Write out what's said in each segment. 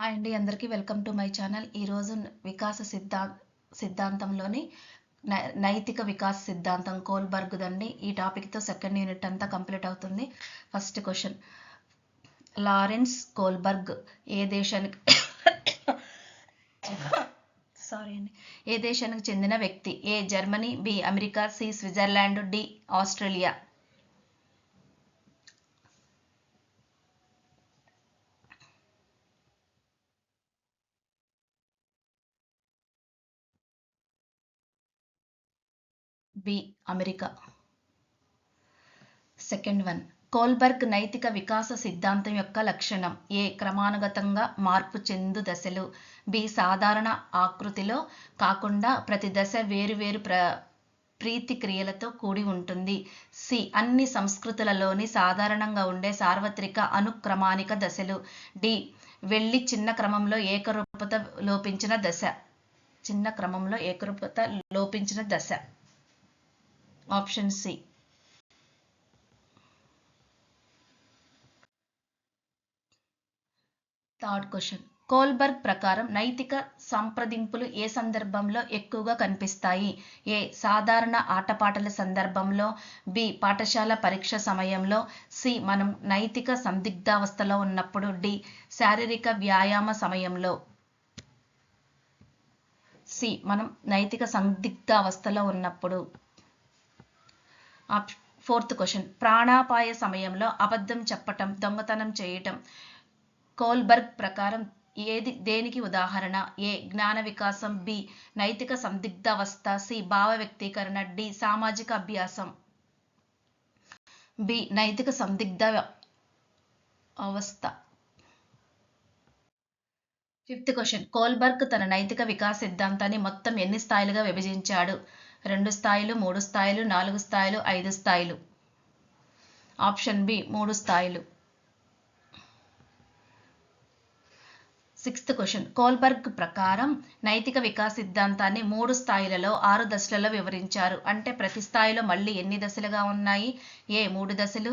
Hi అండి అందరికీ welcome to my channel. ఈరోజు వికాస సిద్ధా సిద్ధాంతంలోని నైతిక వికాస సిద్ధాంతం కోల్బర్గ్ దండి. ఈ టాపిక్తో సెకండ్ యూనిట్ అంతా కంప్లీట్ అవుతుంది. First question. లారెన్స్ కోల్బర్గ్ ఏ దేశానికి సారీ అండి. ఏ దేశానికి చెందిన వ్యక్తి? A Germany B America C Switzerland D Australia. B America. Second one. Kohlberg నైతిక వికాస సిద్ధాంతం యొక్క లక్షణం. ఏ క్రమానుగతంగా మార్పు చెందు దశలు? బి సాధారణ ఆకృతిలో కాకుండా ప్రతి దశ వేరువేరు ప్ర ప్రీతి క్రియలతో కూడి ఉంటుంది. సి అన్ని సంస్కృతులలోని సాధారణంగా ఉండే సార్వత్రిక అనుక్రమానిక దశలు. డి వెళ్ళి చిన్న క్రమంలో ఏకరూపత లోపించిన దశ. చిన్న క్రమంలో ఏకరూపత లోపించిన దశ. Option C. Third question. Kohlberg ప్రకారం నైతిక సంప్రదింపులు ఏ సందర్భంలో ఎక్కువగా కనిపిస్తాయి? ఏ. సాధారణ ఆటపాటల సందర్భంలో. బి. పాఠశాల పరీక్ష సమయంలో. సి. మనం నైతిక సందిగ్ధావస్థలో ఉన్నప్పుడు. డి. శారీరక వ్యాయామ సమయంలో. సి. మనం నైతిక సందిగ్ధావస్థలో ఉన్నప్పుడు. Fourth question. ప్రాణాపాయ సమయంలో అబద్ధం చెప్పటం దొంగతనం చేయటం. కోల్బర్గ్ ప్రకారం ఏది దేనికి ఉదాహరణ? ఏ జ్ఞాన వికాసం. బి నైతిక సందిగ్ధావస్థ. సి భావ వ్యక్తీకరణ. డి సామాజిక అభ్యాసం. బి నైతిక సందిగ్ధ అవస్థ ఫిఫ్త్ క్వశ్చన్. కోల్బర్గ్ తన నైతిక వికాస సిద్ధాంతాన్ని మొత్తం ఎన్ని స్థాయిలుగా విభజించాడు? రెండు స్థాయిలు మూడు స్థాయిలు నాలుగు స్థాయిలు ఐదు స్థాయిలు. ఆప్షన్ బి మూడు స్థాయిలు. సిక్స్త్ క్వశ్చన్ కోల్బర్గ్ ప్రకారం నైతిక వికాస సిద్ధాంతాన్ని మూడు స్థాయిలలో ఆరు దశలలో వివరించారు. అంటే ప్రతి స్థాయిలో మళ్ళీ ఎన్ని దశలుగా ఉన్నాయి? ఏ మూడు దశలు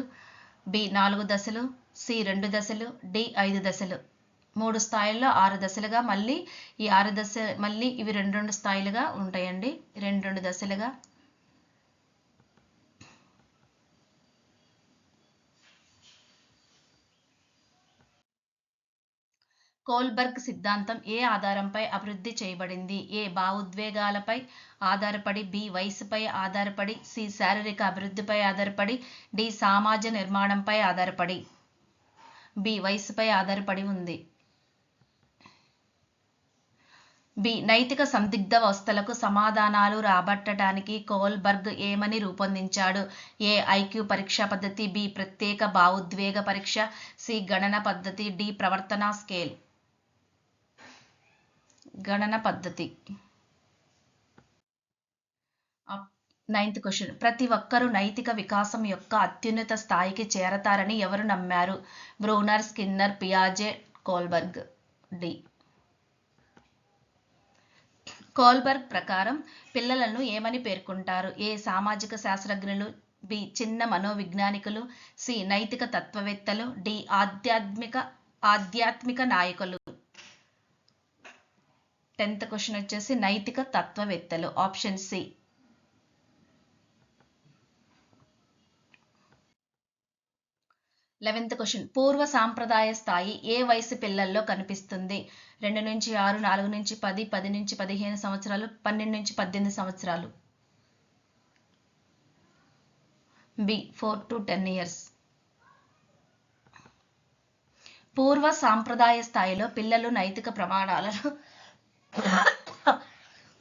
బి నాలుగు దశలు సి రెండు దశలు డి ఐదు దశలు. మూడు స్థాయిల్లో ఆరు దశలుగా మళ్ళీ ఈ ఆరు దశ మళ్ళీ ఇవి రెండు రెండు స్థాయిలుగా ఉంటాయండి. రెండు రెండు దశలుగా. కోల్బర్గ్ సిద్ధాంతం ఏ ఆధారంపై అభివృద్ధి చేయబడింది? ఏ భావోద్వేగాలపై ఆధారపడి? బి వయసుపై ఆధారపడి? సి శారీరక అభివృద్ధిపై ఆధారపడి? డి సామాజ నిర్మాణంపై ఆధారపడి? బి వయసుపై ఆధారపడి ఉంది. బి నైతిక సందిగ్ధ వ్యవస్థలకు సమాధానాలు రాబట్టడానికి కోల్బర్గ్ ఏమని రూపొందించాడు? ఏ ఐక్యూ పరీక్ష పద్ధతి బి ప్రత్యేక భావోద్వేగ పరీక్ష సి గణన పద్ధతి డి ప్రవర్తనా స్కేల్? గణన పద్ధతి. Ninth question. ప్రతి ఒక్కరూ నైతిక వికాసం యొక్క అత్యున్నత స్థాయికి చేరతారని ఎవరు నమ్మారు? బ్రూనర్ స్కిన్నర్ పియాజే కోల్బర్గ్. డి. కోల్బర్గ్ ప్రకారం పిల్లలను ఏమని పేర్కొంటారు? ఏ సామాజిక శాస్త్రజ్ఞులు? బి. చిన్న మనోవిజ్ఞానికులు. సి. నైతిక తత్వవేత్తలు. డి. ఆధ్యాత్మిక ఆధ్యాత్మిక నాయకులు. టెన్త్ క్వశ్చన్ వచ్చేసి నైతిక తత్వవేత్తలు. Option C. Eleventh question. పూర్వ సాంప్రదాయ స్థాయి ఏ వయసు పిల్లల్లో కనిపిస్తుంది? రెండు నుంచి ఆరు నాలుగు నుంచి పది పది నుంచి పదిహేను సంవత్సరాలు పన్నెండు నుంచి పద్దెనిమిది సంవత్సరాలు. B four to ten years పూర్వ సాంప్రదాయ స్థాయిలో పిల్లలు నైతిక ప్రమాణాలను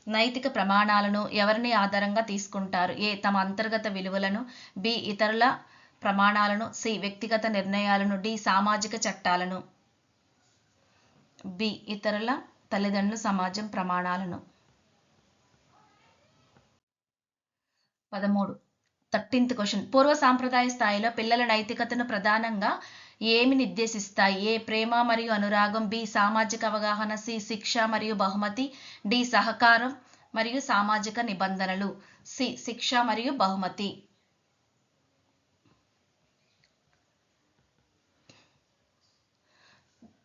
నైతిక ప్రమాణాలను ఎవరిని ఆధారంగా తీసుకుంటారు? ఏ తమ అంతర్గత విలువలను? బి ఇతరుల ప్రమాణాలను సి వ్యక్తిగత నిర్ణయాలను డి సామాజిక చట్టాలను. బి ఇతరుల తల్లిదండ్రులు సమాజం ప్రమాణాలను. పదమూడు. Thirteenth question. పూర్వ సాంప్రదాయ స్థాయిలో పిల్లల నైతికతను ప్రధానంగా ఏమి నిర్దేశిస్తాయి? ఏ ప్రేమ మరియు అనురాగం? బి సామాజిక అవగాహన? సి శిక్ష మరియు బహుమతి? డి సహకారం మరియు సామాజిక నిబంధనలు. సి శిక్ష మరియు బహుమతి.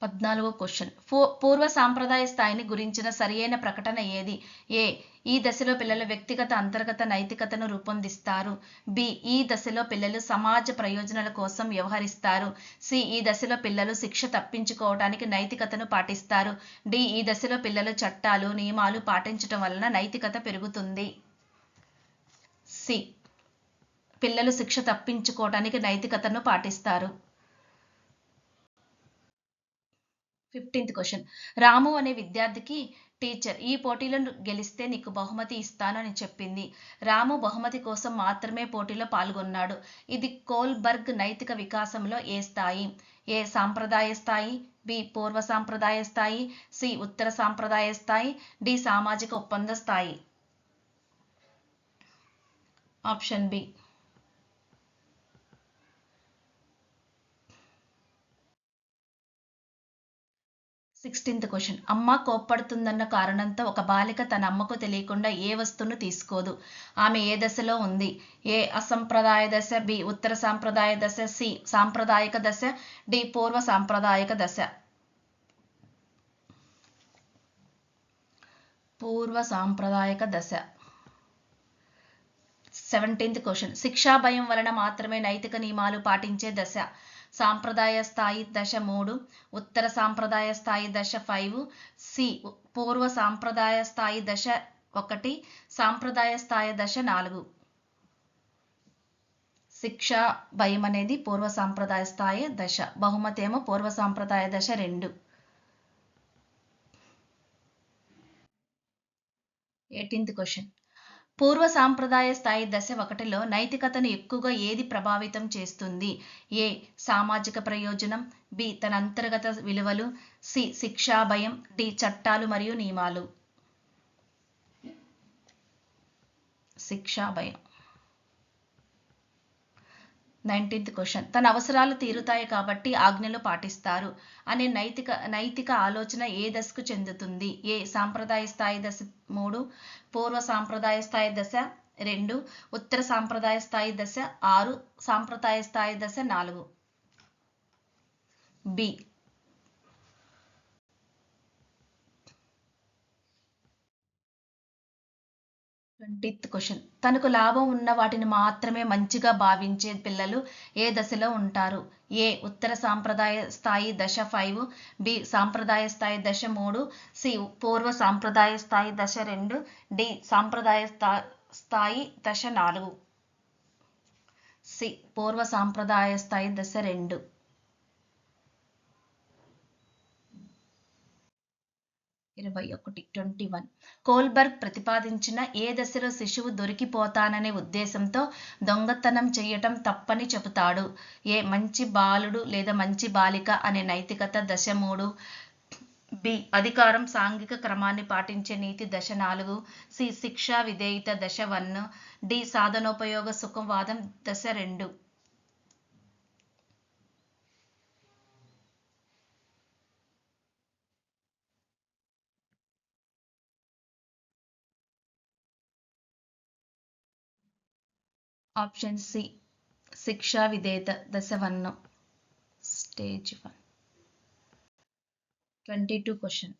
పద్నాలుగో క్వశ్చన్. పూర్వ సాంప్రదాయ స్థాయిని గురించిన సరియైన ప్రకటన ఏది? ఏ. ఈ దశలో పిల్లలు వ్యక్తిగత అంతర్గత నైతికతను రూపొందిస్తారు. బి. ఈ దశలో పిల్లలు సమాజ ప్రయోజనాల కోసం వ్యవహరిస్తారు. సి. ఈ దశలో పిల్లలు శిక్ష తప్పించుకోవడానికి నైతికతను పాటిస్తారు. డి. ఈ దశలో పిల్లలు చట్టాలు నియమాలు పాటించడం వలన నైతికత పెరుగుతుంది. సి. పిల్లలు శిక్ష తప్పించుకోవడానికి నైతికతను పాటిస్తారు. ఫిఫ్టీన్త్ క్వశ్చన్ రాము అనే విద్యార్థికి టీచర్ ఈ పోటీలో గెలిస్తే నీకు బహుమతి ఇస్తాను అని చెప్పింది. రాము బహుమతి కోసం మాత్రమే పోటీలో పాల్గొన్నాడు. ఇది కోల్బర్గ్ నైతిక వికాసంలో ఏ స్థాయి? ఏ సాంప్రదాయ స్థాయి? బి పూర్వ సాంప్రదాయ స్థాయి? సి ఉత్తర సాంప్రదాయ స్థాయి? డి సామాజిక ఒప్పంద స్థాయి? Option B. సిక్స్టీన్త్ క్వశ్చన్ అమ్మ కోప్పడుతుందన్న కారణంతో ఒక బాలిక తన అమ్మకు తెలియకుండా ఏ వస్తువును తీసుకోదు. ఆమె ఏ దశలో ఉంది? ఏ అసంప్రదాయ దశ? బి ఉత్తర సాంప్రదాయ దశ? సి సాంప్రదాయక దశ? డి పూర్వ సాంప్రదాయక దశ? పూర్వ సాంప్రదాయక దశ. సెవెంటీన్త్ క్వశ్చన్ శిక్షా భయం వలన మాత్రమే నైతిక నియమాలు పాటించే దశ. సాంప్రదాయ స్థాయి దశ మూడు ఉత్తర సాంప్రదాయ స్థాయి దశ ఫైవ్ సి పూర్వ సాంప్రదాయ స్థాయి దశ ఒకటి సాంప్రదాయ స్థాయి దశ నాలుగు. శిక్ష భయం అనేది పూర్వ సాంప్రదాయ స్థాయి దశ బహుమతి ఏమో పూర్వ సాంప్రదాయ దశ రెండు. ఎయిటీన్త్ క్వశ్చన్ పూర్వ సాంప్రదాయ స్థాయి దశ ఒకటిలో నైతికతను ఎక్కువగా ఏది ప్రభావితం చేస్తుంది? ఏ. సామాజిక ప్రయోజనం. బి. తన అంతర్గత విలువలు. సి. శిక్షా భయం. డి. చట్టాలు మరియు నియమాలు. శిక్షా భయం. Nineteenth question. తన అవసరాలు తీరుతాయి కాబట్టి ఆజ్ఞలు పాటిస్తారు అనే నైతిక నైతిక ఆలోచన ఏ దశకు చెందుతుంది? ఏ సాంప్రదాయ స్థాయి దశ మూడు పూర్వ సాంప్రదాయ స్థాయి దశ రెండు ఉత్తర సాంప్రదాయ స్థాయి దశ ఆరు సాంప్రదాయ స్థాయి దశ నాలుగు? బి. Twentieth question. తనకు లాభం ఉన్న వాటిని మాత్రమే మంచిగా భావించే పిల్లలు ఏ దశలో ఉంటారు? ఏ ఉత్తర సాంప్రదాయ స్థాయి దశ ఫైవ్ బి సాంప్రదాయ స్థాయి దశ మూడు సి పూర్వ సాంప్రదాయ స్థాయి దశ రెండు డి సాంప్రదాయ స్థాయి దశ నాలుగు. సి పూర్వ సాంప్రదాయ స్థాయి దశ రెండు. ఇరవై ఒకటి ట్వంటీ వన్. కోల్బర్గ్ ప్రతిపాదించిన ఏ దశలో శిశువు దొరికిపోతాననే ఉద్దేశంతో దొంగతనం చేయటం తప్పని చెబుతాడు. ఏ మంచి బాలుడు లేదా మంచి బాలిక అనే నైతికత దశ మూడు బి. అధికారం సాంఘిక క్రమాన్ని పాటించే నీతి దశ నాలుగు సి. శిక్షా విధేయత దశ వన్. డి. సాధనోపయోగ సుఖవాదం దశ రెండు. ఆప్షన్ సి శిక్షా విధేయత దశ one stage one. Twenty two question.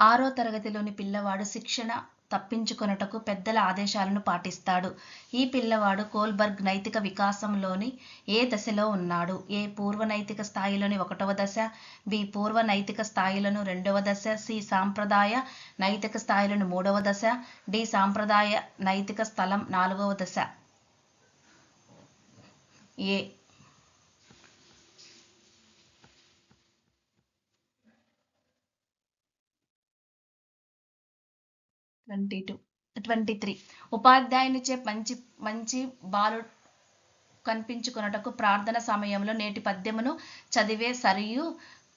ఆరో తరగతిలోని పిల్లవాడు శిక్షణ తప్పించుకొనుటకు పెద్దల ఆదేశాలను పాటిస్తాడు. ఈ పిల్లవాడు కోల్బర్గ్ నైతిక వికాసంలోని ఏ దశలో ఉన్నాడు? ఏ పూర్వ నైతిక స్థాయిలోని ఒకటవ దశ బి పూర్వ నైతిక స్థాయిలను రెండవ దశ సి సాంప్రదాయ నైతిక స్థాయిలను మూడవ దశ డి సాంప్రదాయ నైతిక స్థలం నాలుగవ దశ. A. Twenty two. Twenty three. ఉపాధ్యాయునిచే మంచి మంచి బాలు కనిపించుకొనుటకు ప్రార్థన సమయంలో నేటి పద్యమును చదివే సరియు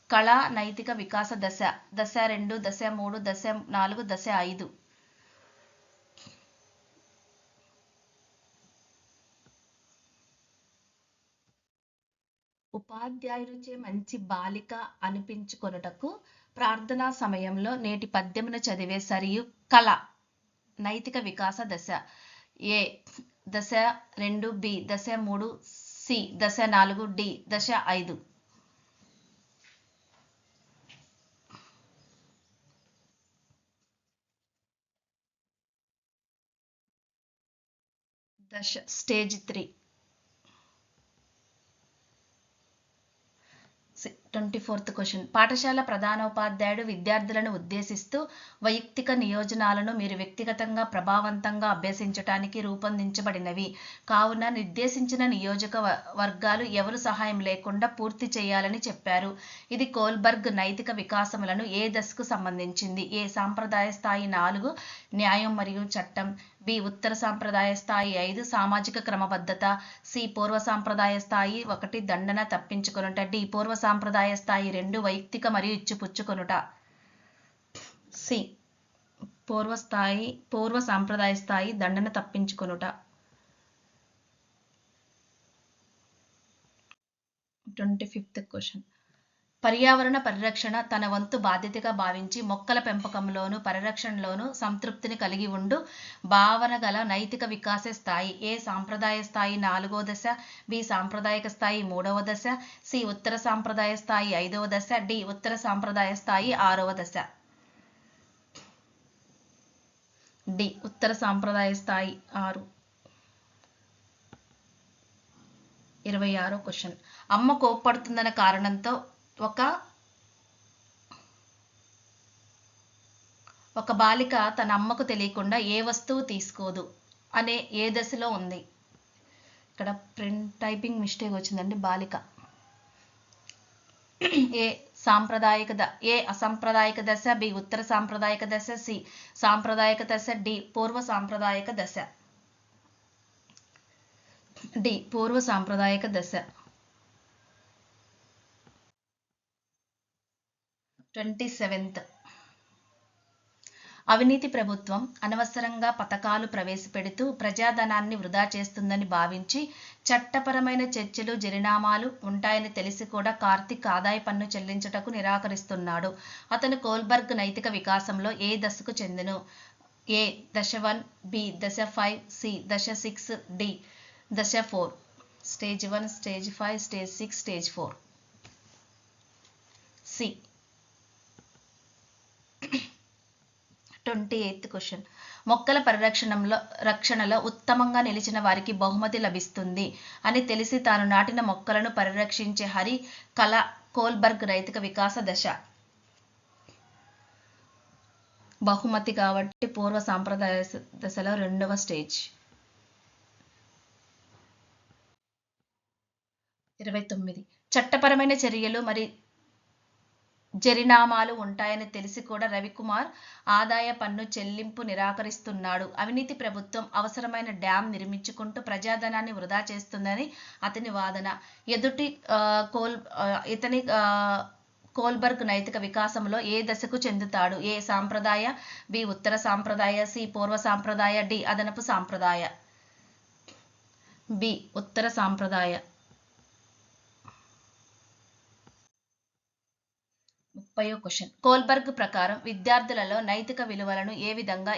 కళా నైతిక వికాస దశ. దశ రెండు దశ మూడు దశ నాలుగు దశ ఐదు. ఉపాధ్యాయుడిచే మంచి బాలిక అనిపించుకొనుటకు ప్రార్థనా సమయంలో నేటి పద్యమున చదివే సరియు కళ నైతిక వికాస దశ. ఏ దశ రెండు బి దశ మూడు సి దశ నాలుగు డి దశ ఐదు. దశ stage three. Twenty fourth question. పాఠశాల ప్రధానోపాధ్యాయుడు విద్యార్థులను ఉద్దేశిస్తూ వైయక్తిక నియోజనాలను మీరు వ్యక్తిగతంగా ప్రభావవంతంగా అభ్యసించటానికి రూపొందించబడినవి. కావున నిర్దేశించిన నియోజక వర్గాలు ఎవరు సహాయం లేకుండా పూర్తి చేయాలని చెప్పారు. ఇది కోల్బర్గ్ నైతిక వికాసములను ఏ దశకు సంబంధించింది? ఏ సాంప్రదాయ స్థాయి నాలుగు న్యాయం మరియు చట్టం? బి. ఉత్తర సాంప్రదాయ స్థాయి ఐదు సామాజిక క్రమబద్ధత సి. పూర్వ సాంప్రదాయ స్థాయి ఒకటి దండన తప్పించుకొనుట డి. పూర్వ సాంప్రదాయ స్థాయి రెండు వైయక్తిక మరియు ఇచ్చిపుచ్చుకొనుట. సి. పూర్వ స్థాయి పూర్వ సాంప్రదాయ స్థాయి దండన తప్పించుకొనుట. Twenty fifth question. పర్యావరణ పరిరక్షణ తన వంతు బాధ్యతగా భావించి మొక్కల పెంపకంలోను పరిరక్షణలోను సంతృప్తిని కలిగి ఉండు. భావన గల నైతిక వికాస స్థాయి ఏ సాంప్రదాయ స్థాయి నాలుగో దశ బి సాంప్రదాయక స్థాయి మూడవ దశ సి ఉత్తర సాంప్రదాయ స్థాయి ఐదవ దశ డి ఉత్తర సాంప్రదాయ స్థాయి ఆరవ దశ. డి ఉత్తర సాంప్రదాయ స్థాయి ఆరు. ఇరవై ఆరో క్వశ్చన్. అమ్మ కోప్పడుతుందన్న కారణంతో ఒక ఒక బాలిక తన అమ్మకు తెలియకుండా ఏ వస్తువు తీసుకోదు అనే ఏ దశలో ఉంది. ఇక్కడ ప్రింట్ టైపింగ్ మిస్టేక్ వచ్చిందండి బాలిక. ఏ సాంప్రదాయక ద ఏ అసాంప్రదాయక దశ బి ఉత్తర సాంప్రదాయక దశ సి సాంప్రదాయక దశ డి పూర్వ సాంప్రదాయక దశ. డి పూర్వ సాంప్రదాయక దశ. Twenty seventh. అవినీతి ప్రభుత్వం అనవసరంగా పథకాలు ప్రవేశపెడుతూ ప్రజాధనాన్ని వృధా చేస్తుందని భావించి చట్టపరమైన చర్చలు జరినామాలు ఉంటాయని తెలిసి కూడా కార్తిక్ ఆదాయ పన్ను చెల్లించుటకు నిరాకరిస్తున్నాడు. అతను కోల్బర్గ్ నైతిక వికాసంలో ఏ దశకు చెందును ఏ దశ వన్ బి దశ ఫైవ్ సి దశ సిక్స్ డి దశ four. Stage one stage five stage six stage four. C twenty eighth question. మొక్కల పరిరక్షణంలో రక్షణలో ఉత్తమంగా నిలిచిన వారికి బహుమతి లభిస్తుంది అని తెలిసి తాను నాటిన మొక్కలను పరిరక్షించే హరి కళ కోల్బర్గ్ రైతుక వికాస దశ. బహుమతి కాబట్టి పూర్వ సాంప్రదాయ దశలో రెండవ స్టేజ్. ఇరవై తొమ్మిది. చట్టపరమైన చర్యలు మరి జరినామాలు ఉంటాయని తెలిసి కూడా రవికుమార్ ఆదాయ పన్ను చెల్లింపు నిరాకరిస్తున్నాడు. అవినీతి ప్రభుత్వం అవసరమైన డ్యాం నిర్మించుకుంటూ ప్రజాధనాన్ని వృధా చేస్తుందని అతని వాదన. ఎదుటి కోల్ ఇతని కోల్బర్గ్ నైతిక వికాసంలో ఏ దశకు చెందుతాడు? ఏ సాంప్రదాయ? బి ఉత్తర సాంప్రదాయ సి పూర్వ సాంప్రదాయ డి అదనపు సాంప్రదాయ. బి ఉత్తర సాంప్రదాయ. ముప్పయో క్వశ్చన్. కోల్బర్గ్ ప్రకారం విద్యార్థులలో నైతిక విలువలను ఏ విధంగా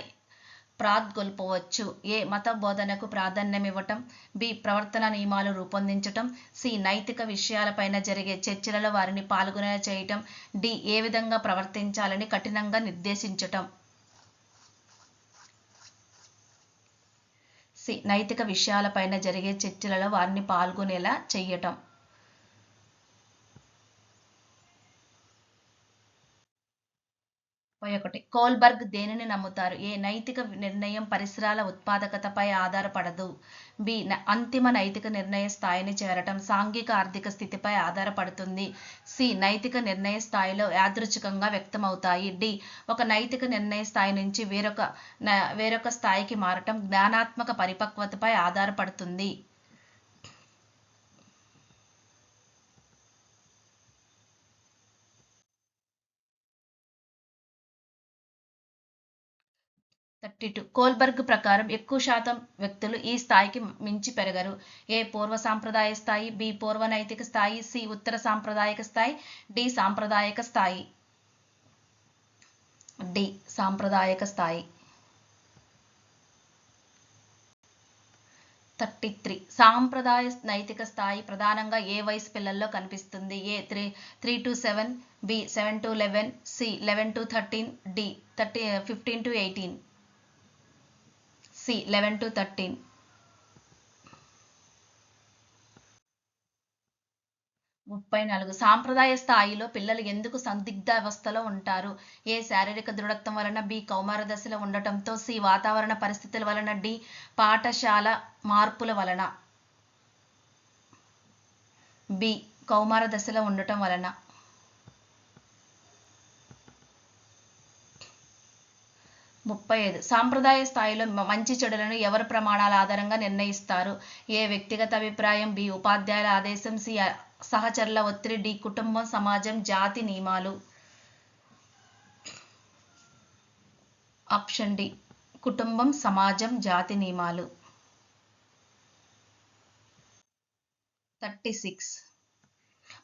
ప్రాద్గొల్పవచ్చు? ఏ. మత బోధనకు ప్రాధాన్యమివ్వటం. బి. ప్రవర్తన నియమాలు రూపొందించటం. సి. నైతిక విషయాలపైన జరిగే చర్చలలో వారిని పాల్గొనేలా చేయటం. డి. ఏ విధంగా ప్రవర్తించాలని కఠినంగా నిర్దేశించటం. సి. నైతిక విషయాలపైన జరిగే చర్చలలో వారిని పాల్గొనేలా చేయటం. ముప్పై ఒకటి కోల్బర్గ్ దేనిని నమ్ముతారు? ఏ నైతిక నిర్ణయం పరిసరాల ఉత్పాదకతపై ఆధారపడదు. బి అంతిమ నైతిక నిర్ణయ స్థాయిని చేరటం సాంఘిక ఆర్థిక స్థితిపై ఆధారపడుతుంది. సి నైతిక నిర్ణయ స్థాయిలో యాదృచ్ఛికంగా వ్యక్తమవుతాయి. డి ఒక నైతిక నిర్ణయ స్థాయి నుంచి వేరొక న- వేరొక స్థాయికి మారటం జ్ఞానాత్మక పరిపక్వతపై ఆధారపడుతుంది. థర్టీ టూ కోల్బర్గ్ ప్రకారం ఎక్కువ శాతం వ్యక్తులు ఈ స్థాయికి మించి పెరగరు. ఏ పూర్వ సాంప్రదాయ స్థాయి బి పూర్వ నైతిక స్థాయి సి ఉత్తర సాంప్రదాయక స్థాయి డి సాంప్రదాయక స్థాయి. డి సాంప్రదాయక స్థాయి. Thirty three. సాంప్రదాయ నైతిక స్థాయి ప్రధానంగా ఏ వయసు పిల్లల్లో కనిపిస్తుంది? A three three to seven B seven to eleven C eleven to thirteen D thirty fifteen to eighteen. C eleven to thirteen ముప్పై నాలుగు సాంప్రదాయ స్థాయిలో పిల్లలు ఎందుకు సందిగ్ధ అవస్థలో ఉంటారు? ఏ శారీరక దృఢత్వం వలన బి కౌమార దశలో ఉండటంతో సి వాతావరణ పరిస్థితుల వలన డి పాఠశాల మార్పుల వలన. బి కౌమార దశలో ఉండటం వలన. ముప్పై ఐదు. సాంప్రదాయ స్థాయిలో మంచి చెడులను ఎవరు ప్రమాణాల ఆధారంగా నిర్ణయిస్తారు? ఏ వ్యక్తిగత అభిప్రాయం? బి. ఉపాధ్యాయుల ఆదేశం. సి. సహచరుల ఒత్తిడి. డి. కుటుంబం సమాజం జాతి నియమాలు. Option D. కుటుంబం సమాజం జాతి నియమాలు. Thirty six.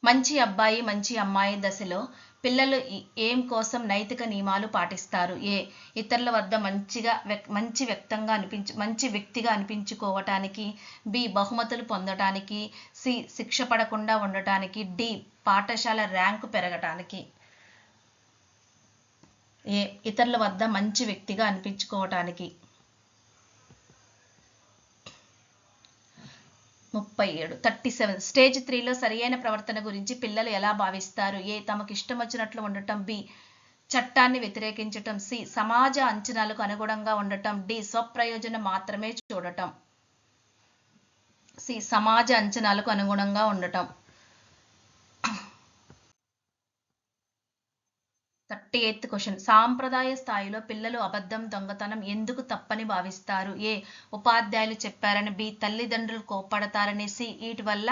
మంచి అబ్బాయి మంచి అమ్మాయి దశలో పిల్లలు ఏం కోసం నైతిక నియమాలు పాటిస్తారు? ఏ ఇతరుల వద్ద మంచిగా వ్యక్- మంచి వ్యక్తంగా అనిపించు మంచి వ్యక్తిగా అనిపించుకోవటానికి బి బహుమతులు పొందటానికి సి శిక్ష పడకుండా ఉండటానికి డి పాఠశాల ర్యాంకు పెరగటానికి. ఏ ఇతరుల వద్ద మంచి వ్యక్తిగా అనిపించుకోవటానికి. ముప్పై ఏడు థర్టీ సెవెన్. స్టేజ్ త్రీలో సరియైన ప్రవర్తన గురించి పిల్లలు ఎలా భావిస్తారు? ఏ తమకు ఇష్టం వచ్చినట్లు ఉండటం? బి చట్టాన్ని వ్యతిరేకించటం. సి సమాజ అంచనాలకు అనుగుణంగా ఉండటం. డి స్వప్రయోజనం మాత్రమే చూడటం. సి సమాజ అంచనాలకు అనుగుణంగా ఉండటం. థర్టీ ఎయిత్ క్వశ్చన్ సాంప్రదాయ స్థాయిలో పిల్లలు అబద్ధం దొంగతనం ఎందుకు తప్పని భావిస్తారు? ఏ. ఉపాధ్యాయులు చెప్పారని బి. తల్లిదండ్రులు కోప్పడతారని సి. వీటి వల్ల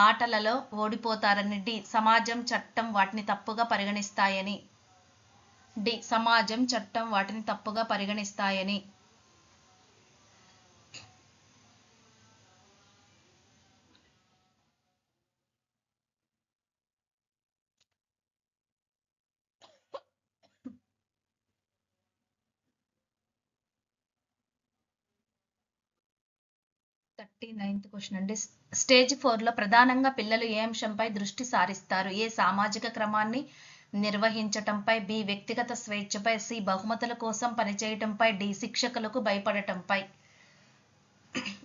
ఆటలలో ఓడిపోతారని డి. సమాజం చట్టం వాటిని తప్పుగా పరిగణిస్తాయని. డి. సమాజం చట్టం వాటిని తప్పుగా పరిగణిస్తాయని. థర్టీ నైన్త్ క్వశ్చన్ అండి. స్టేజ్ ఫోర్లో ప్రధానంగా పిల్లలు ఏ అంశంపై దృష్టి సారిస్తారు? ఏ సామాజిక క్రమాన్ని నిర్వహించటంపై? బి వ్యక్తిగత స్వేచ్ఛపై? సి బహుమతుల కోసం పనిచేయటంపై? డి శిక్షకులకు భయపడటంపై?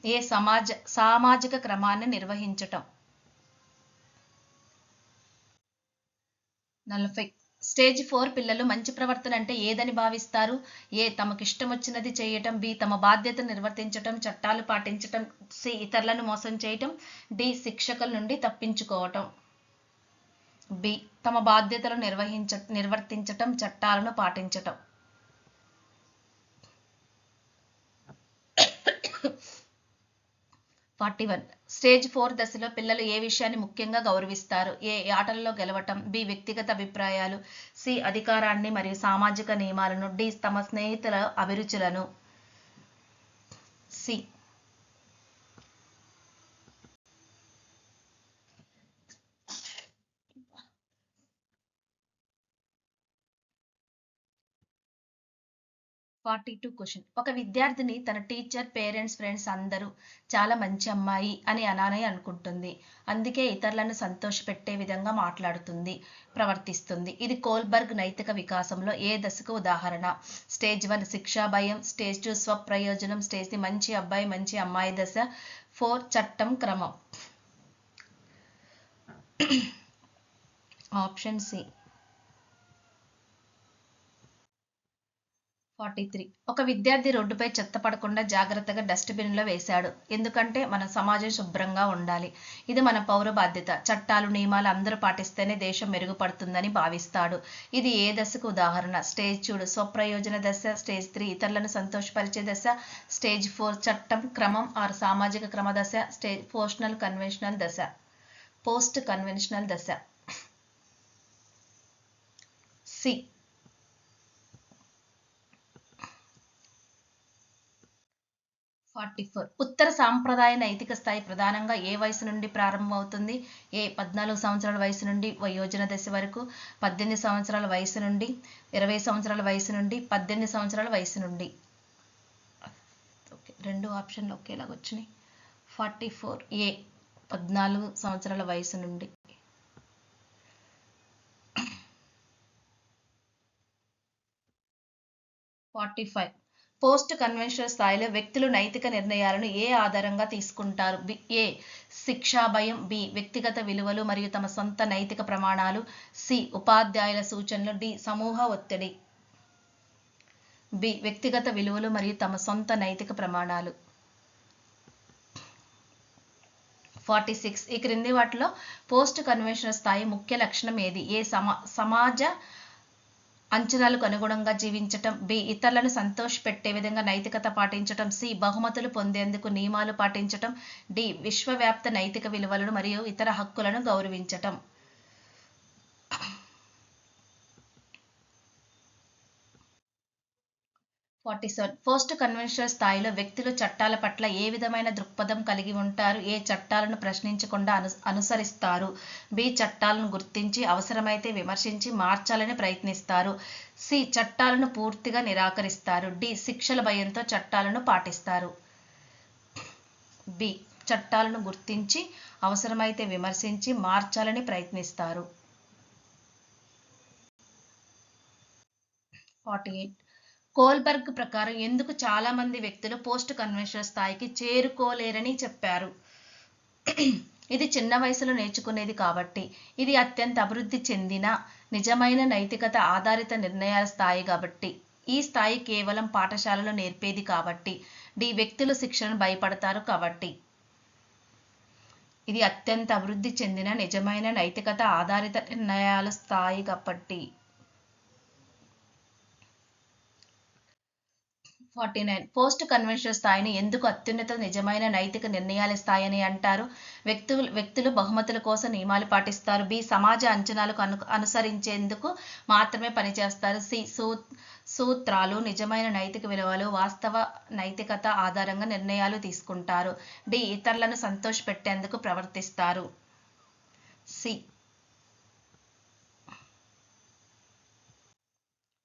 ఏ సమాజ సామాజిక క్రమాన్ని నిర్వహించటం? నలభై స్టేజ్ ఫోర్ పిల్లలు మంచి ప్రవర్తన అంటే ఏదని భావిస్తారు? ఏ తమకు ఇష్టం వచ్చినది చేయటం బి తమ బాధ్యత నిర్వర్తించటం చట్టాలు పాటించటం సి ఇతరులను మోసం చేయటం డి శిక్షకుల నుండి తప్పించుకోవటం. బి తమ బాధ్యతలు నిర్వహించ నిర్వర్తించటం చట్టాలను పాటించటం. Forty one. స్టేజ్ ఫోర్ దశలో పిల్లలు ఏ విషయాన్ని ముఖ్యంగా గౌరవిస్తారు? ఏ ఆటల్లో గెలవటం? బి వ్యక్తిగత అభిప్రాయాలు? సి అధికారాన్ని మరియు సామాజిక నియమాలను? డి తమ స్నేహితుల అభిరుచులను? C forty two question. ఒక విద్యార్థిని తన టీచర్ పేరెంట్స్ ఫ్రెండ్స్ అందరూ చాలా మంచి అమ్మాయి అని అనానే అనుకుంటుంది. అందుకే ఇతరులను సంతోషపెట్టే విధంగా మాట్లాడుతుంది ప్రవర్తిస్తుంది. ఇది కోల్బర్గ్ నైతిక వికాసంలో ఏ దశకు ఉదాహరణ? స్టేజ్ వన్ శిక్షా భయం. స్టేజ్ టూ స్వప్రయోజనం. స్టేజ్ ది మంచి అబ్బాయి మంచి అమ్మాయి దశ. ఫోర్ చట్టం క్రమం. Option C. Forty three. ఒక విద్యార్థి రోడ్డుపై చెత్త పడకుండా జాగ్రత్తగా డస్ట్బిన్లో వేశాడు. ఎందుకంటే మన సమాజం శుభ్రంగా ఉండాలి. ఇది మన పౌర బాధ్యత. చట్టాలు నియమాలు అందరూ పాటిస్తేనే దేశం మెరుగుపడుతుందని భావిస్తాడు. ఇది ఏ దశకు ఉదాహరణ? స్టేజ్ చూడు. స్వప్రయోజన దశ స్టేజ్ త్రీ. ఇతరులను సంతోషపరిచే దశ స్టేజ్ ఫోర్. చట్టం క్రమం ఆరు. సామాజిక క్రమ దశ స్టేజ్ పోస్టనల్ కన్వెన్షనల్ దశ. పోస్ట్ కన్వెన్షనల్ దశ. సి. Forty four. ఉత్తర సాంప్రదాయ నైతిక స్థాయి ప్రధానంగా ఏ వయసు నుండి ప్రారంభమవుతుంది? ఏ పద్నాలుగు సంవత్సరాల వయసు నుండి వయోజన దశ వరకు పద్దెనిమిది సంవత్సరాల వయసు నుండి ఇరవై సంవత్సరాల వయసు నుండి పద్దెనిమిది సంవత్సరాల వయసు నుండి? ఓకే రెండు ఆప్షన్లు ఒకేలాగా వచ్చినాయి. ఫార్టీ ఫోర్ ఏ పద్నాలుగు సంవత్సరాల వయసు నుండి? Forty five. పోస్ట్ కన్వెన్షనల్ స్థాయిలో వ్యక్తులు నైతిక నిర్ణయాలను ఏ ఆధారంగా తీసుకుంటారు? బి ఏ శిక్షా భయం బి వ్యక్తిగత విలువలు మరియు తమ సొంత నైతిక ప్రమాణాలు సి ఉపాధ్యాయుల సూచనలు డి సమూహ ఒత్తిడి. బి వ్యక్తిగత విలువలు మరియు తమ సొంత నైతిక ప్రమాణాలు. Forty six. ఈ క్రింది వాటిలో పోస్ట్ కన్వెన్షనల్ స్థాయి ముఖ్య లక్షణం ఏది? ఏ సమా సమాజ అంచనాలకు అనుగుణంగా జీవించటం బి ఇతరులను సంతోషపెట్టే విధంగా నైతికత పాటించటం సి బహుమతులు పొందేందుకు నియమాలు పాటించటం డి విశ్వవ్యాప్త నైతిక విలువలను మరియు ఇతర హక్కులను గౌరవించటం. Forty seven. పోస్ట్ కన్వెన్షనల్ స్థాయిలో వ్యక్తులు చట్టాల పట్ల ఏ విధమైన దృక్పథం కలిగి ఉంటారు? ఏ చట్టాలను ప్రశ్నించకుండా అను అనుసరిస్తారు? బి చట్టాలను గుర్తించి అవసరమైతే విమర్శించి మార్చాలని ప్రయత్నిస్తారు. సి చట్టాలను పూర్తిగా నిరాకరిస్తారు. డి శిక్షల భయంతో చట్టాలను పాటిస్తారు. బి చట్టాలను గుర్తించి అవసరమైతే విమర్శించి మార్చాలని ప్రయత్నిస్తారు. Forty eight. కోల్బర్గ్ ప్రకారం ఎందుకు చాలామంది వ్యక్తులు పోస్ట్ కన్వెన్షనల్ స్థాయికి చేరుకోలేరని చెప్పారు. ఇది చిన్న వయసులో నేర్చుకునేది కాబట్టి ఇది అత్యంత అభివృద్ధి చెందిన నిజమైన నైతికత ఆధారిత నిర్ణయాల స్థాయి కాబట్టి. ఈ స్థాయి కేవలం పాఠశాలలో నేర్పేది కాబట్టి డి వ్యక్తులు శిక్షణను భయపడతారు కాబట్టి. ఇది అత్యంత అభివృద్ధి చెందిన నిజమైన నైతికత ఆధారిత నిర్ణయాల స్థాయి కాబట్టి. ఫార్టీ నైన్ పోస్ట్ కన్వెన్షన్ స్థాయిని ఎందుకు అత్యున్నత నిజమైన నైతిక నిర్ణయాల స్థాయి అని అంటారు. వ్యక్తులు వ్యక్తులు బహుమతుల కోసం నియమాలు పాటిస్తారు. బి సమాజ అంచనాలకు అను అనుసరించేందుకు మాత్రమే పనిచేస్తారు. సి సూ సూత్రాలు నిజమైన నైతిక విలువలు వాస్తవ నైతికత ఆధారంగా నిర్ణయాలు తీసుకుంటారు. డి ఇతరులను సంతోషపెట్టేందుకు ప్రవర్తిస్తారు. C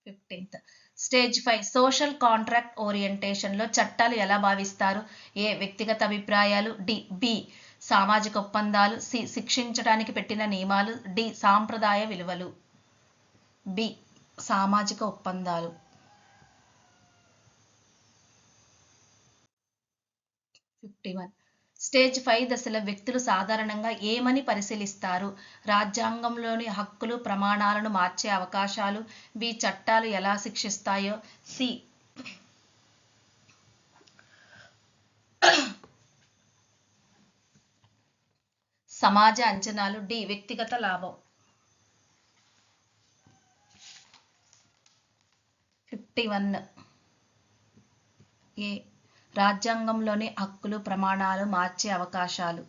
fifteenth stage five social contract ఓరియంటేషన్లో చట్టాలు ఎలా భావిస్తారు? ఏ వ్యక్తిగత అభిప్రాయాలు? డి బి సామాజిక ఒప్పందాలు? సి శిక్షించడానికి పెట్టిన నియమాలు? డి సాంప్రదాయ విలువలు? బి సామాజిక ఒప్పందాలు. Fifty one. స్టేజ్ ఫైవ్ దశలో వ్యక్తులు సాధారణంగా ఏమని పరిశీలిస్తారు? రాజ్యాంగంలోని హక్కులు ప్రమాణాలను మార్చే అవకాశాలు బి చట్టాలు ఎలా శిక్షిస్తాయో? సి. సమాజ అంచనాలు. డి. వ్యక్తిగత లాభం. Fifty one. ఏ. రాజ్యాంగంలోని హక్కులు ప్రమాణాలు మార్చే అవకాశాలు.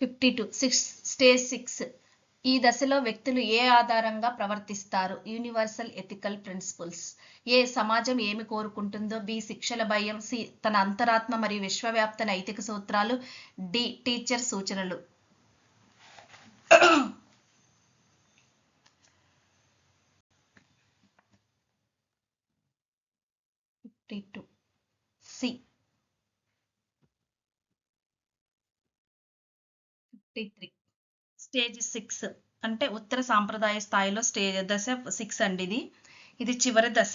Fifty two six stage six. ఈ దశలో వ్యక్తులు ఏ ఆధారంగా ప్రవర్తిస్తారు? Universal ethical principles. ఏ సమాజం ఏమి కోరుకుంటుందో? బి శిక్షల భయం. సి తన అంతరాత్మ మరియు విశ్వవ్యాప్త నైతిక సూత్రాలు. డి టీచర్ సూచనలు fifty two C fifty three stage six. అంటే ఉత్తర సాంప్రదాయ స్థాయిలో స్టేజ్ దశ సిక్స్ అండి ఇది. ఇది చివరి దశ.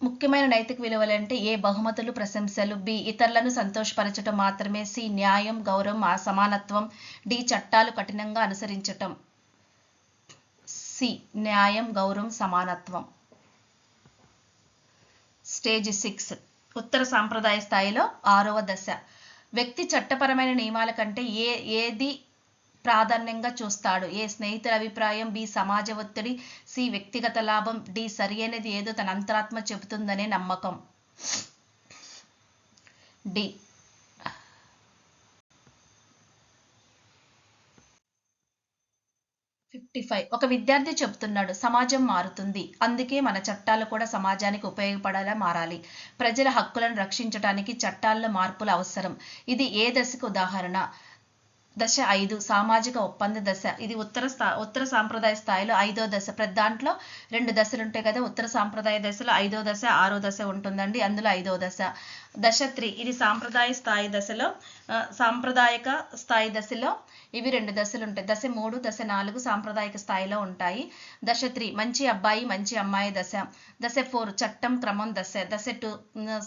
ముఖ్యమైన నైతిక విలువలు అంటే ఏ బహుమతులు ప్రశంసలు బి ఇతరులను సంతోషపరచడం మాత్రమే సి న్యాయం గౌరవం సమానత్వం డి చట్టాలు కఠినంగా అనుసరించటం సి న్యాయం గౌరవం సమానత్వం. Stage six. ఉత్తర సాంప్రదాయ స్థాయిలో ఆరవ దశ. వ్యక్తి చట్టపరమైన నియమాల కంటే ఏ ఏది ప్రాధాన్యంగా చూస్తాడు. ఏ స్నేహితుల అభిప్రాయం బి సమాజ ఒత్తిడి సి వ్యక్తిగత లాభం డి సరి అనేది ఏదో తన అంతరాత్మ చెబుతుందనే నమ్మకం. డి. Fifty five. ఒక విద్యార్థి చెబుతున్నాడు సమాజం మారుతుంది. అందుకే మన చట్టాలు కూడా సమాజానికి ఉపయోగపడేలా మారాలి. ప్రజల హక్కులను రక్షించడానికి చట్టాల్లో మార్పులు అవసరం. ఇది ఏ దశకు ఉదాహరణ? దశ ఐదు సామాజిక ఒప్పంద దశ. ఇది ఉత్తర స్థా ఉత్తర సాంప్రదాయ స్థాయిలో ఐదో దశ. ప్రతి దాంట్లో రెండు దశలు ఉంటాయి కదా ఉత్తర సాంప్రదాయ దశలో ఐదో దశ ఆరో దశ ఉంటుందండి. అందులో ఐదో దశ. దశ త్రీ. ఇది సాంప్రదాయ స్థాయి దశలో సాంప్రదాయక స్థాయి దశలో ఇవి రెండు దశలు ఉంటాయి. దశ మూడు దశ నాలుగు సాంప్రదాయక స్థాయిలో ఉంటాయి. దశ త్రీ. మంచి అబ్బాయి మంచి అమ్మాయి దశ. దశ ఫోర్. చట్టం క్రమం దశ. దశ టూ.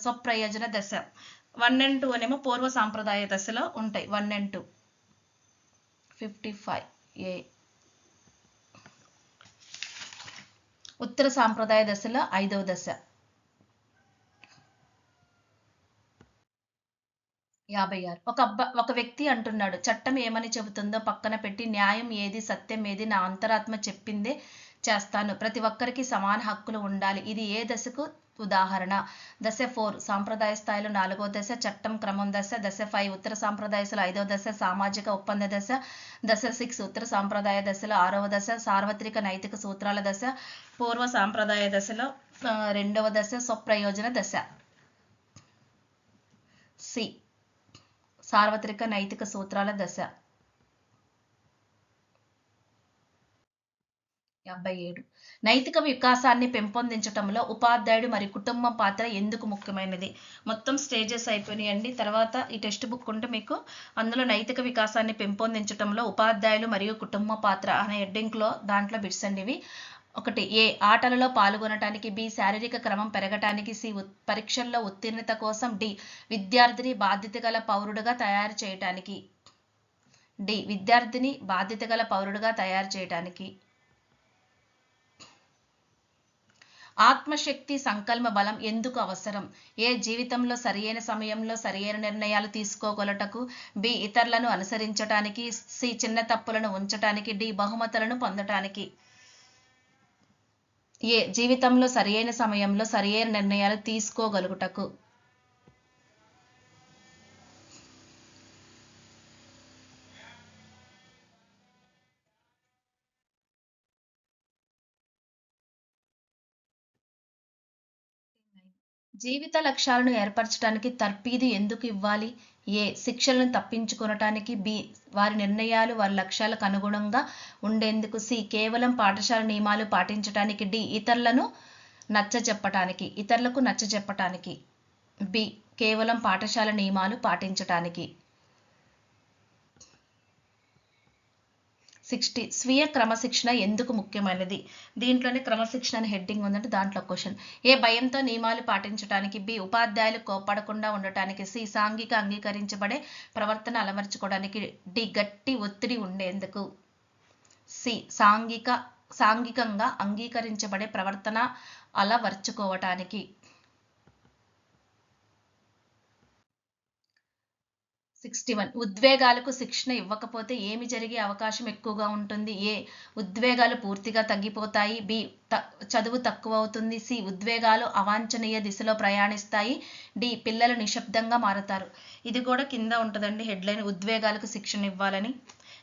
స్వప్రయోజన దశ. వన్ అండ్ టూ అనేమో పూర్వ సాంప్రదాయ దశలో ఉంటాయి. One and two. Fifty five. A. ఉత్తర సాంప్రదాయ దశలో ఐదవ దశ. యాభై ఆరు. ఒక ఒక వ్యక్తి అంటున్నాడు చట్టం ఏమని చెబుతుందో పక్కన పెట్టి న్యాయం ఏది సత్యం ఏది నా అంతరాత్మ చెప్పిందే చేస్తాను. ప్రతి ఒక్కరికి సమాన హక్కులు ఉండాలి. ఇది ఏ దశకు ఉదాహరణ. దశ ఫోర్ సాంప్రదాయ స్థాయిలో నాలుగో దశ చట్టం క్రమం దశ దశ ఫైవ్ ఉత్తర సాంప్రదాయలో ఐదో దశ సామాజిక ఒప్పంద దశ దశ సిక్స్ ఉత్తర సాంప్రదాయ దశలో ఆరవ దశ సార్వత్రిక నైతిక సూత్రాల దశ పూర్వ సాంప్రదాయ దశలో రెండవ దశ స్వప్రయోజన దశ. సి సార్వత్రిక నైతిక సూత్రాల దశ. యాభై ఏడు. నైతిక వికాసాన్ని పెంపొందించటంలో ఉపాధ్యాయుడు మరియు కుటుంబం పాత్ర ఎందుకు ముఖ్యమైనది? మొత్తం స్టేజెస్ అయిపోయినాయండి. తర్వాత ఈ టెక్స్ట్ బుక్ ఉంటే మీకు అందులో నైతిక వికాసాన్ని పెంపొందించటంలో ఉపాధ్యాయులు మరియు కుటుంబ పాత్ర అనే హెడ్డింగ్లో దాంట్లో బిట్స్ అండి ఇవి. ఒకటి ఏ ఆటలలో పాల్గొనటానికి బి శారీరక క్రమం పెరగటానికి సి ఉత్- పరీక్షల్లో ఉత్తీర్ణత కోసం డి విద్యార్థిని బాధ్యత గల పౌరుడుగా తయారు చేయటానికి. డి విద్యార్థిని బాధ్యత గల పౌరుడుగా తయారు చేయటానికి. ఆత్మశక్తి సంకల్ప బలం ఎందుకు అవసరం? ఏ జీవితంలో సరియైన సమయంలో సరియైన నిర్ణయాలు తీసుకోగలటకు బి ఇతరులను అనుసరించటానికి సి చిన్న తప్పులను ఉంచటానికి డి బహుమతులను పొందటానికి? ఏ జీవితంలో సరియైన సమయంలో సరియైన నిర్ణయాలు తీసుకోగలుగుటకు? జీవిత లక్ష్యాలను ఏర్పరచడానికి తర్ఫీదు ఎందుకు ఇవ్వాలి? ఏ శిక్షలను తప్పించుకొనటానికి బి వారి నిర్ణయాలు వారి లక్ష్యాలకు అనుగుణంగా ఉండేందుకు సి కేవలం పాఠశాల నియమాలు పాటించటానికి డి ఇతరులను నచ్చ చెప్పటానికి ఇతరులకు నచ్చ చెప్పటానికి బి కేవలం పాఠశాల నియమాలు పాటించటానికి. సిక్స్టీ స్వీయ క్రమశిక్షణ ఎందుకు ముఖ్యమైనది? దీంట్లోనే క్రమశిక్షణ అనే హెడ్డింగ్ ఉందంటే దాంట్లో క్వశ్చన్. ఏ భయంతో నియమాలు పాటించడానికి బి ఉపాధ్యాయులు కోపడకుండా ఉండటానికి సి సాంఘిక అంగీకరించబడే ప్రవర్తన అలవర్చుకోవడానికి డి గట్టి ఒత్తిడి ఉండేందుకు. సి సాంఘిక సాంఘికంగా అంగీకరించబడే ప్రవర్తన అలవర్చుకోవటానికి. Sixty one. ఉద్వేగాలకు శిక్షణ ఇవ్వకపోతే ఏమి జరిగే అవకాశం ఎక్కువగా ఉంటుంది? ఏ ఉద్వేగాలు పూర్తిగా తగ్గిపోతాయి? బి త- చదువు తక్కువ అవుతుంది సి ఉద్వేగాలు అవాంఛనీయ దిశలో ప్రయాణిస్తాయి. డి పిల్లలు నిశ్శబ్దంగా మారుతారు. ఇది కూడా కింద ఉంటుందండి హెడ్లైన్. ఉద్వేగాలకు శిక్షణ ఇవ్వాలని.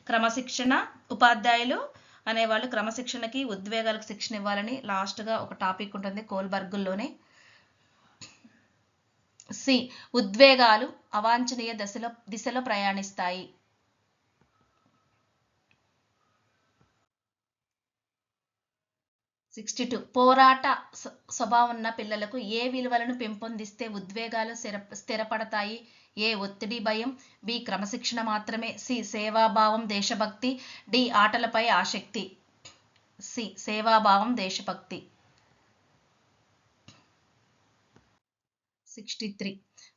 క్రమశిక్షణ ఉపాధ్యాయులు అనేవాళ్ళు క్రమశిక్షణకి ఉద్వేగాలకు శిక్షణ ఇవ్వాలని లాస్ట్గా ఒక టాపిక్ ఉంటుంది కోల్బర్గుల్లోనే సి. ఉద్వేగాలు అవాంఛనీయ దశలో దిశలో ప్రయాణిస్తాయి. Sixty two. పోరాట స్వభావం ఉన్న పిల్లలకు ఏ విలువలను పెంపొందిస్తే ఉద్వేగాలు స్థిర స్థిరపడతాయి? ఏ. ఒత్తిడి భయం? బి. క్రమశిక్షణ మాత్రమే. సి. సేవాభావం దేశభక్తి. డి. ఆటలపై ఆసక్తి. సి. సేవాభావం దేశభక్తి. Sixty three.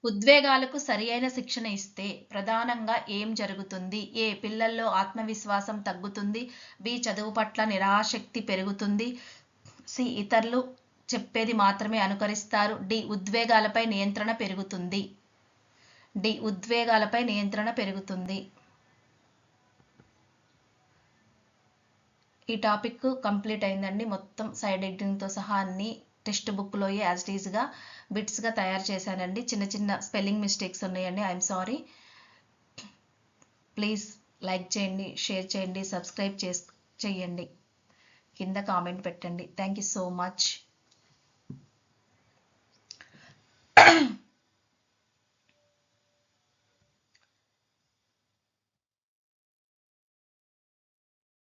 ఉద్వేగాలకు సరియైన శిక్షణ ఇస్తే ప్రధానంగా ఏం జరుగుతుంది? ఏ పిల్లల్లో ఆత్మవిశ్వాసం తగ్గుతుంది? బి చదువు పట్ల నిరాశక్తి పెరుగుతుంది? సి ఇతరులు చెప్పేది మాత్రమే అనుకరిస్తారు? డి ఉద్వేగాలపై నియంత్రణ పెరుగుతుంది. డి ఉద్వేగాలపై నియంత్రణ పెరుగుతుంది. ఈ టాపిక్ కంప్లీట్ అయిందండి. మొత్తం సైడ్ ఎడిటింగ్తో సహా అన్ని టెక్స్ట్ బుక్లో యాజ్గా బిట్స్గా తయారు చేశానండి. చిన్న చిన్న స్పెల్లింగ్ మిస్టేక్స్ ఉన్నాయండి. ఐఎమ్ సారీ ప్లీజ్ లైక్ చేయండి షేర్ చేయండి సబ్స్క్రైబ్ చేస్ చేయండి. కింద కామెంట్ పెట్టండి. Thank you so much